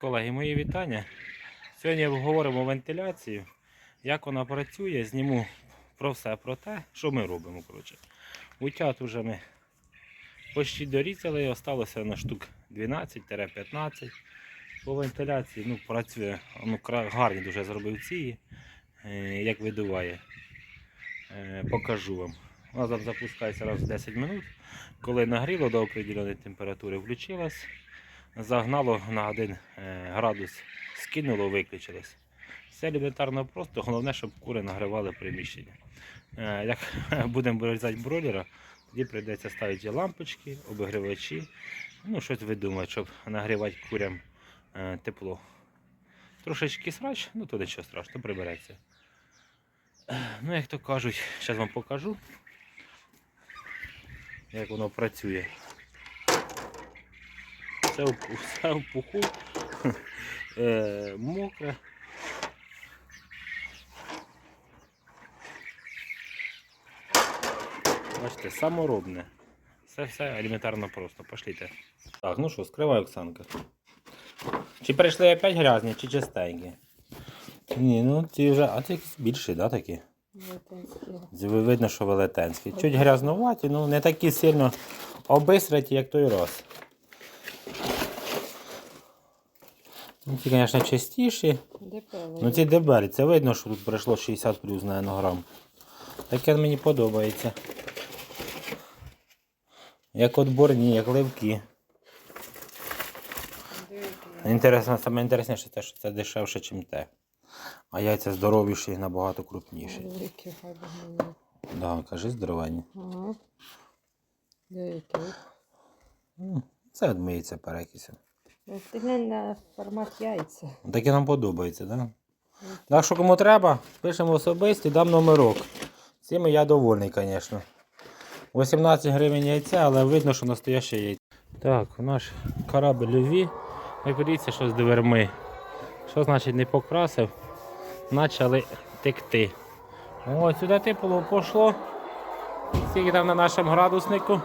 Колеги, мої вітання. Сьогодні обговоримо вентиляцію, як вона працює, зніму про все про те, що ми робимо. Коротше. Утят вже ми почти дорізали, осталося на штук 12-15. По вентиляції ну, працює, ну, гарні дуже зробив ці, е, як видуває. Е, Покажу вам. Вона запускається раз в 10 минут. Коли нагріло до определеної температури, включилась загнало на 1 градус, скинуло, виключилось. Все елементарно просто, головне, щоб кури нагрівали приміщення. Е, Як будемо вирізати бройлера, тоді прийдеться ставити лампочки, обігрівачі, ну щось видумати, щоб нагрівати курям е, тепло. Трошечки срач, ну то нічого страшного, прибереться. Е, Ну, як то кажуть, зараз вам покажу, як воно працює. Все в, все в пуху, е, мокре. Бачите, саморобне. Все все елементарно просто. Пошліте. Так, ну що, скривай, Оксанка. Чи прийшли опять грязні, чи чистенькі? Ні, ну ці вже, а ці якісь більші, да, такі? Видно, що велетенські. Чуть грязнуваті, ну не такі сильно обисраті, як той раз. Ці, звісно, чистіші. Ну ці дебелі, це видно, що тут пройшло 60 плюс на грам. Таке мені подобається. Як отборні, як ливки. Інтересно, саме інтересніше те, що це дешевше, ніж те. А яйця здоровіші і набагато крупніші. Великі би. Да, кажи здоровенні. Ага. Деякі. Це відмиється перекисом. Ти формат яйця. Таке нам подобається, так? Да? Так що кому треба, пишемо особисті, дам номерок. Цим я довольний, звісно. 18 гривень яйця, але видно, що настояще яйця. Так, наш корабль Льві. Ви подивіться, що з дверми. Що значить не покрасив? Почали текти. Ось сюди тепло пішло. Скільки там на нашому градуснику.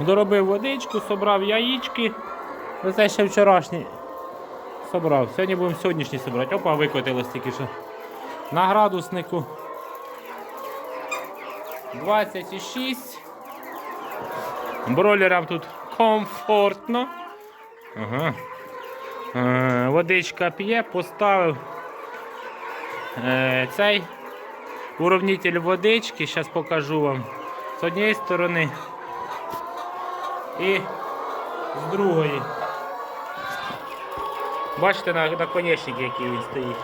Доробив водичку, собрав яєчки. Оце ще вчорашні собрав. Сьогодні будемо сьогоднішній собрати. Опа, викотилось тільки що. На градуснику 26. Бройлерам тут комфортно. Ага. Е, водичка п'є, поставив е, цей уравнитель водички. Зараз покажу вам з однієї сторони і з другої. Бачите на наконечник, який він стоїть.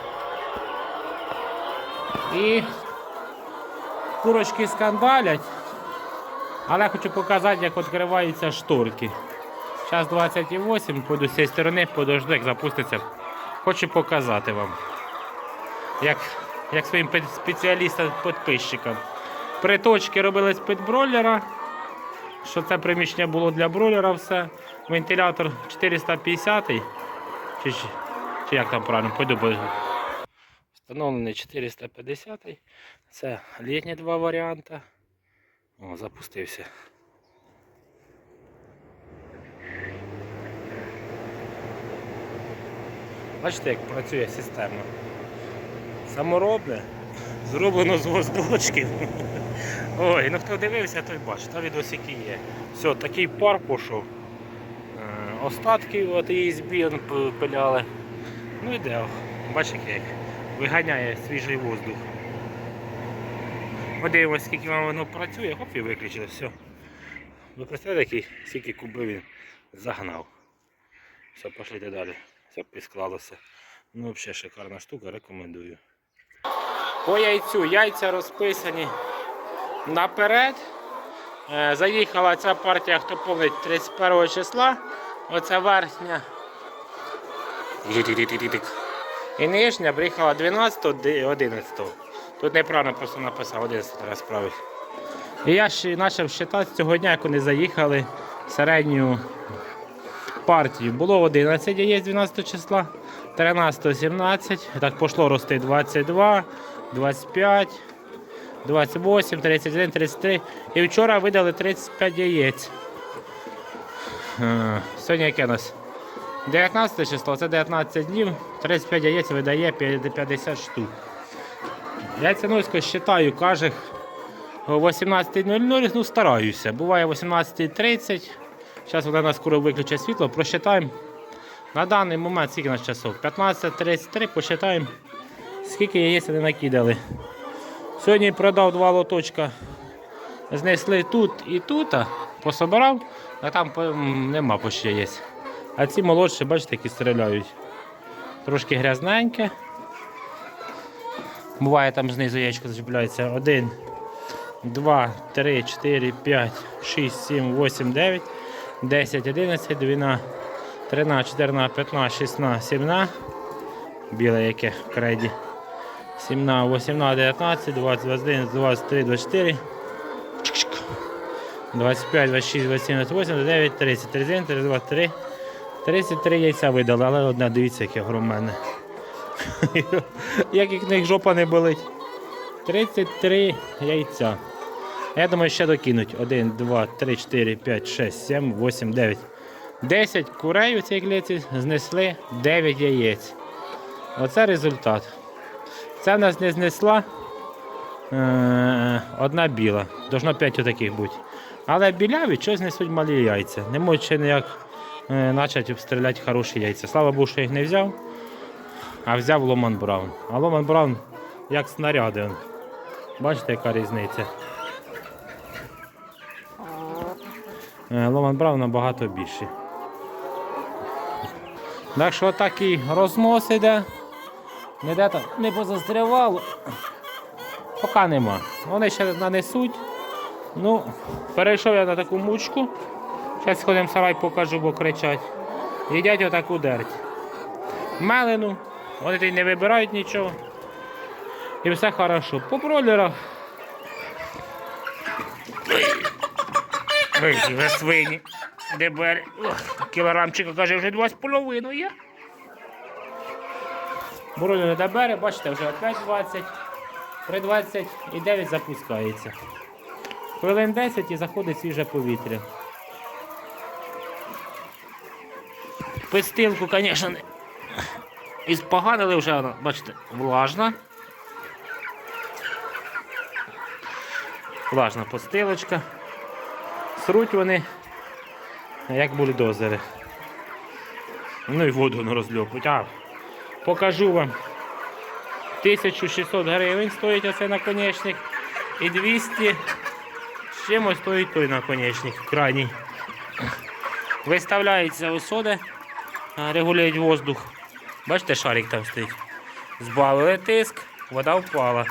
І курочки скандалять. Але хочу показати, як відкриваються шторки. Зараз 28, пойду з цієї сторони, подожду, як запуститься. Хочу показати вам. Як, як своїм спеціалістам-підписчикам. Приточки робились під бройлера. Що це приміщення було для бройлера все. Вентилятор 450 чи, чи, чи як там правильно, бо- Встановлений 450 -й. Це літні два варіанти. О, запустився. Бачите, як працює система. Саморобне, зроблено з гвоздочків. Ой, ну хто дивився, той бачить, та відосики є. Все, такий пар пішов. Остатки от ЄСБ он пиляли. Ну іде, бачите, як виганяє свіжий воздух. Подивимось, скільки вам воно працює, хоп і виключили, все. Ви представляєте, скільки кубів він загнав. Все, пошлите далі. Все підсклалося. Ну, взагалі шикарна штука, рекомендую. По яйцю яйця розписані наперед. Е, Заїхала ця партія, хто помнить, 31 числа. Оця верхня. І нижня приїхала 12 11 Тут неправильно просто написав, 11 раз править. І я ще почав з цього дня, як вони заїхали середню партію. Було 11 яєць 12 числа, 13 17, так пішло рости 22, 25, 28, 31, 33. І вчора видали 35 яєць. Е, Сьогодні яке у нас? 19 число, це 19 днів, 35 яєць видає 50 штук. Я Яйценосько вважаю, каже о 18.00, ну стараюся. Буває 18.30. Зараз вона нас скоро виключить світло, просчитаємо. На даний момент скільки нас часов? 15.33, посчитаємо, скільки яєць вони накидали. Сьогодні продав два лоточка. Знесли тут і тут, а пособирав, а там нема почти яєць. А ці молодші, бачите, які стріляють. Трошки грязненьке. Буває там знизу яєчко зачіпляється. Один, два, три, чотири, п'ять, шість, сім, вісім, дев'ять, десять, одинадцять, дванадцять, тринадцять, чотирнадцять, п'ятнадцять, шістнадцять, сімнадцять. Біле яке в креді. 17, 18, 19, 20, 21, 23, 24. Чик-чик. 25, 26, 27, 28, 29, 30, 31, 32, 3. 33 яйця видали, але одне, дивіться, яке громене. Як їх них жопа не болить. 33 яйця. Я думаю, ще докинуть. 1, 2, 3, 4, 5, 6, 7, 8, 9. 10 курей у цій клітці знесли 9 яєць. Оце результат. Це в нас не знесла е, одна біла. Должно 5 отаких бути. Але біляві щось несуть малі яйця. Не можуть ще ніяк е, почати обстріляти хороші яйця. Слава Богу, що їх не взяв, а взяв Ломан Браун. А Ломан Браун як снаряди. Бачите, яка різниця? Е, Ломан Браун набагато більший. Так що такий рознос іде. Ніде там не позастрявало. Поки нема. Вони ще нанесуть. Ну, перейшов я на таку мучку. Зараз сходимо в сарай, покажу, бо кричать. Їдять отаку дерть. Мелену, вони не вибирають нічого. І все хорошо. По бролерах. Ви свині. Дебер. Кілограмчика каже, вже два з половиною є. Бройлер не бере, бачите, вже опять 20. При 29 запускається. Хвилин 10 і заходить свіже повітря. Пестилку, звісно, не- і споганили вже, вона, бачите, влажна. Влажна постилочка. Сруть вони, як бульдозери. Ну і воду не розльопуть. А, покажу вам. 1600 гривень стоїть оцей наконечник. І 200 чимось стоїть той наконечник крайній. Виставляється осоди, регулюють воздух. Бачите, шарик там стоїть. Збавили тиск, вода впала.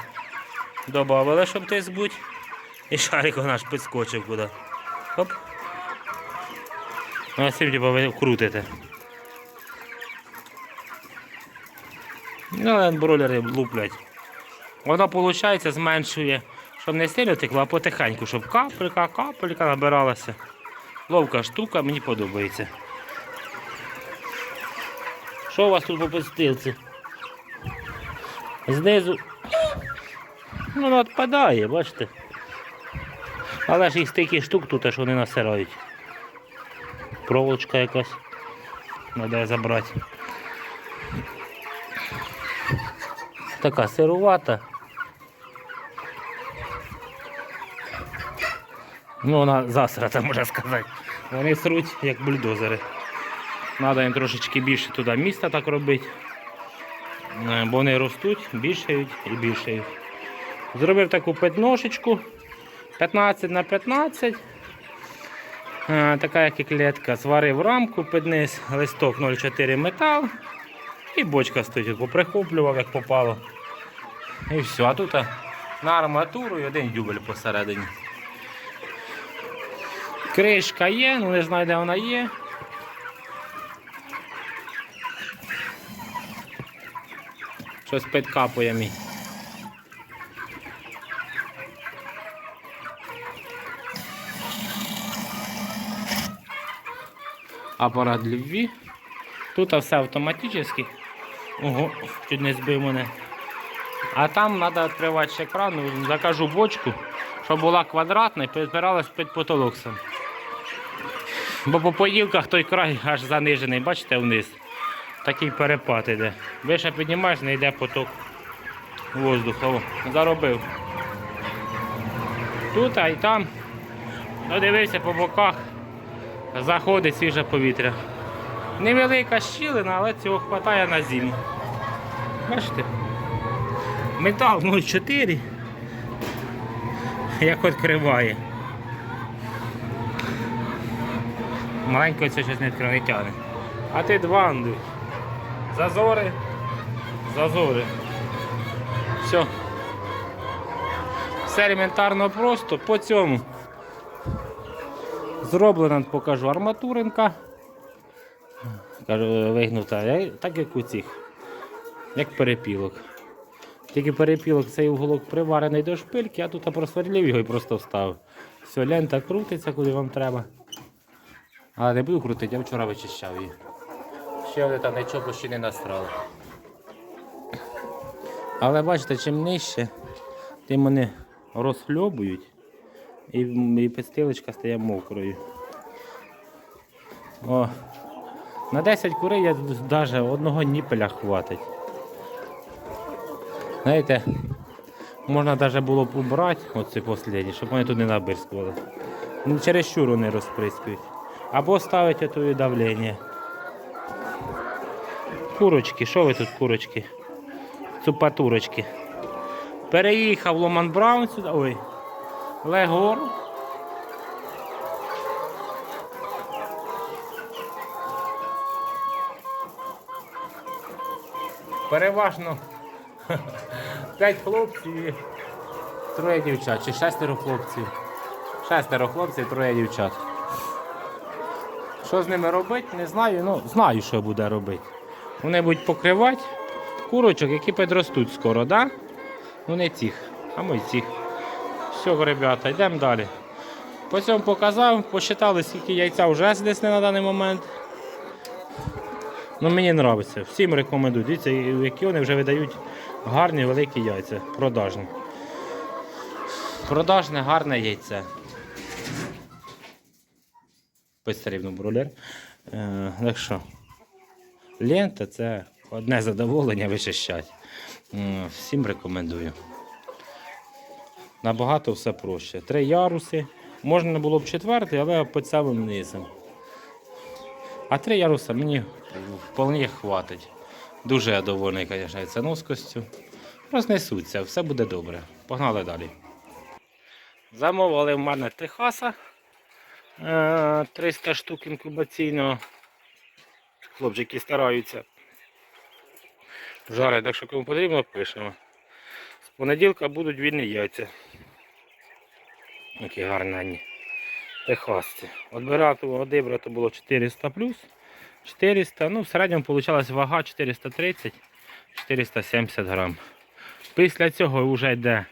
Добавили, щоб тиск бути. І шарик наш підскочив куди. Оп. Ну, цим типу, ви крутите. Ну, але бройлери луплять. Воно, виходить, зменшує, щоб не сильно текло, а потихеньку, щоб капелька, капелька набиралася. Ловка штука, мені подобається. Що у вас тут по підстилці? Знизу. Ну, відпадає, бачите. Але ж їх стільки штук тут, що вони насирають. Проволочка якась. Треба забрати. Така сирувата. Ну, вона засрата, можна сказати. Вони сруть, як бульдозери. Треба їм трошечки більше туди міста так робити. Е, Бо вони ростуть, більшають і більшають. Зробив таку п'ятношечку 15 на 15. Е, Така як і клітка. Зварив рамку під низ, листок 0,4 метал. І бочка стоїть, поприхоплював, як попало. І все. А тут на арматуру і один дюбель посередині. Кришка є, ну не знаю, де вона є. Щось підкапує мій. Апарат любві. Тут все автоматично. Ого, чуть не збив мене. А там треба відкривати ще кран, закажу бочку, щоб була квадратна і підпиралась під потолок сам. Бо по поділках той край аж занижений, бачите, вниз. Такий перепад іде. Вище піднімаєш, не йде поток воздуха. Заробив. Тут, а й там. Ну, дивився по боках. Заходить свіже повітря. Невелика щілина, але цього вистачає на зиму. Бачите? Метал 0,4. Як відкриває. Маленько це щось не не тягне. А ти дванду. Зазори. Зазори. Все. Все елементарно просто по цьому. Зроблена, покажу, арматуринка. Кажу, вигнута, так як у цих, як перепілок. Тільки перепілок цей уголок приварений до шпильки, а тут просверлив його і просто вставив. Все, лента крутиться, куди вам треба. Але не буду крутити, я вчора вичищав її. Ще вони там нічого почти не настрали. Але бачите, чим нижче, тим вони розхльобують і, і підстилочка стає мокрою. О, на 10 курей я навіть одного ніпеля хватить. Знаєте, можна навіть було б убрати оці останні, щоб вони тут не набирскували. Ну, Чересчур вони розприскують. Або ставити ото давлення. Курочки, що ви тут курочки? Цупатурочки. Переїхав Ломан Браун сюди. Ой. Легор. Переважно 5 хлопців і троє дівчат. Чи шестеро хлопців. Шестеро хлопців, троє дівчат. Що з ними робити, не знаю. Ну, знаю, що буде робити. Вони будуть покривати курочок, які підростуть скоро, да? Ну не цих, а ми цих. Все, ребята, йдемо далі. По цьому показав, посчитали, скільки яйця вже знесли на даний момент. Ну, мені подобається. Всім рекомендую. Дивіться, які вони вже видають гарні великі яйця. Продажні. Продажне гарне яйце. Підстрібно брулер. Е, так що, лента це одне задоволення вичищати. Всім рекомендую. Набагато все проще. Три яруси. Можна було б четвертий, але під самим низом. А три яруса мені вполне хватить. Дуже я довольний, звісно, ціноскостю. Рознесуться, все буде добре. Погнали далі. Замовили в мене Техаса. Е, 300 штук інкубаційного. Хлопчики стараються. Жарить, так що кому потрібно, пишемо. З понеділка будуть вільні яйця. Які гарні. Техасці. Отбирати одибрати було 400 плюс. 400, ну в середньому вийшла вага 430-470 грам. Після цього вже йде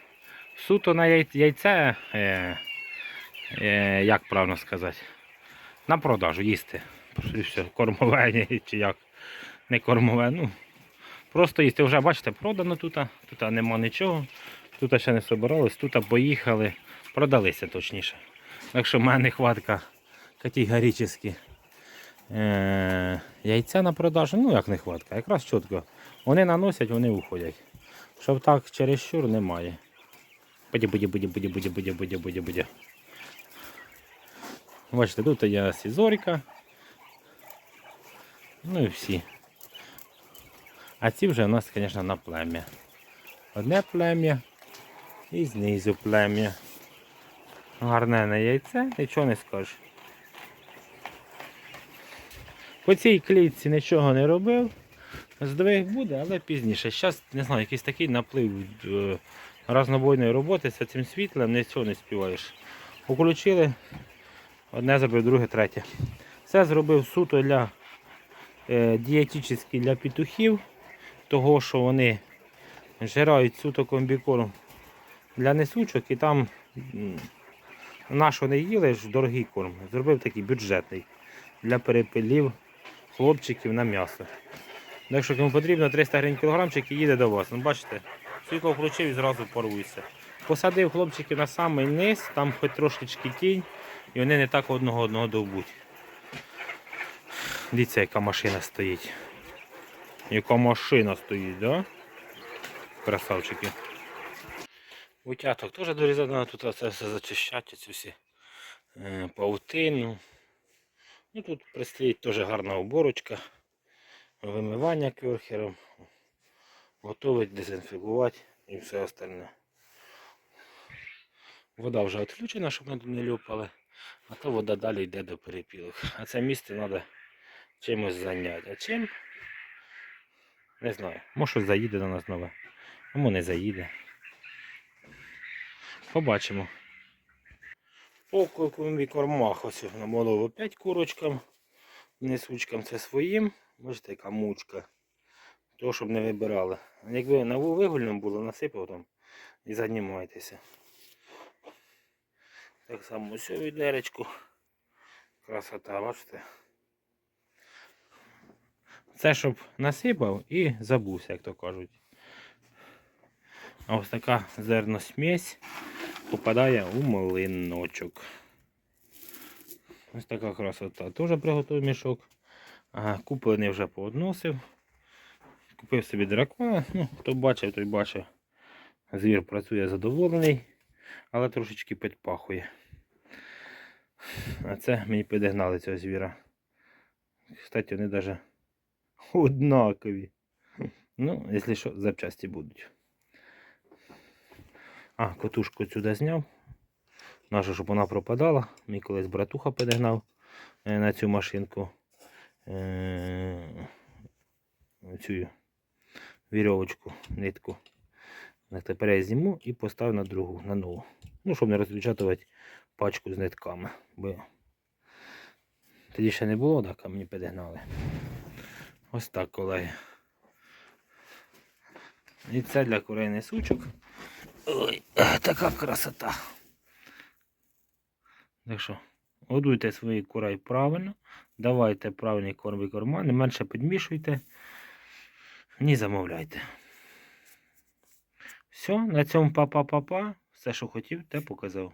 суто на яй- яйце, е, е, як правильно сказати, на продажу їсти. Все, кормове чи як. Не кормове, ну. Просто їсти. Вже бачите, продано тут, тут нема нічого. Тут ще не собирались, тут поїхали, продалися точніше. Так що в мене хватка категорично е, яйця на продажу, ну як не хватка, якраз чітко. Вони наносять, вони уходять. Щоб так чересчур немає. Буде, буде, буде, буде, буде, буде, буде, буде, буде. Бачите, тут є сізорика. Ну і всі. А ці вже у нас, звісно, на плем'я. Одне плем'я і знизу плем'я. Гарне на яйце, нічого не скажеш. По цій клітці нічого не робив. Здвиг буде, але пізніше. Зараз, не знаю, якийсь такий наплив е, разнобойної роботи з цим світлом, нічого не співаєш. Включили, одне зробив, друге, третє. Це зробив суто для е, дієтичний для петухів, того що вони жирають суто комбікорм для несучок і там наш вони їли ж дорогий корм. Зробив такий бюджетний для перепилів хлопчиків на м'ясо. Так що кому потрібно 300 гривень кілограмчик і їде до вас. Ну, бачите, світло включив і зразу парується. Посадив хлопчиків на самий низ, там хоч трошечки тінь, і вони не так одного одного довбуть. Дивіться, яка машина стоїть. Яка машина стоїть, да? Красавчики. Утяток теж дорізано, тут це все зачищати, ці всі е, паутину. Ну тут предстоїть теж гарна уборочка, вимивання кюрхером, готовить, дезінфікувати і все остальне. Вода вже відключена, щоб ми не люпали, а то вода далі йде до перепілок. А це місце треба чимось зайняти. А чим? Не знаю. Може заїде до нас нове. Може не заїде. Побачимо. По кормах ось намолов опять курочкам. Несучкам це своїм. Бачите, яка мучка. То, щоб не вибирали. Якби на вигульному було, насипав там і займайтеся. Так само ось відеречку. Красота, бачите. Це щоб насипав і забувся, як то кажуть. А ось така зерносмесь попадає у малиночок. Ось така красота. Теж приготував мішок. Ага, куплений вже поодносив. Купив собі дракона. Ну, хто бачив, той бачив. Звір працює задоволений, але трошечки підпахує. А це мені підігнали цього звіра. Кстати, вони навіть однакові. Ну, якщо що, запчасті будуть. А, котушку сюди зняв. Нашу, щоб вона пропадала. Мій колись братуха підігнав е, на цю машинку. Е, Цю вірьовочку, нитку. Тепер я зніму і поставлю на другу, на нову. Ну, щоб не розпечатувати пачку з нитками. Бо тоді ще не було, так, а мені підігнали. Ось так, колеги. І це для курей несучок. Ой, така красота. Так що, годуйте свої курей правильно, давайте правильний корм і корма, не менше підмішуйте, ні замовляйте. Все, на цьому па-па-па-па. Все, що хотів, те показав.